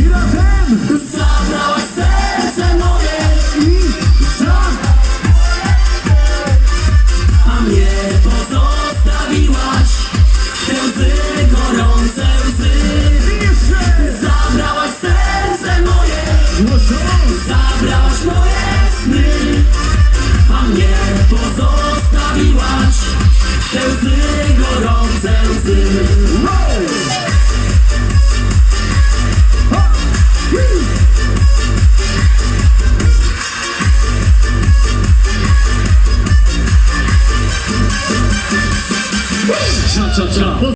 i razem zabrałaś serce moje i za A mnie pozostawiłaś te łzy, gorące łzy. Zabrałaś serce moje, zabrałaś moje sny. A mnie pozostawiłaś te łzy, gorące łzy. Chop, chop, chop.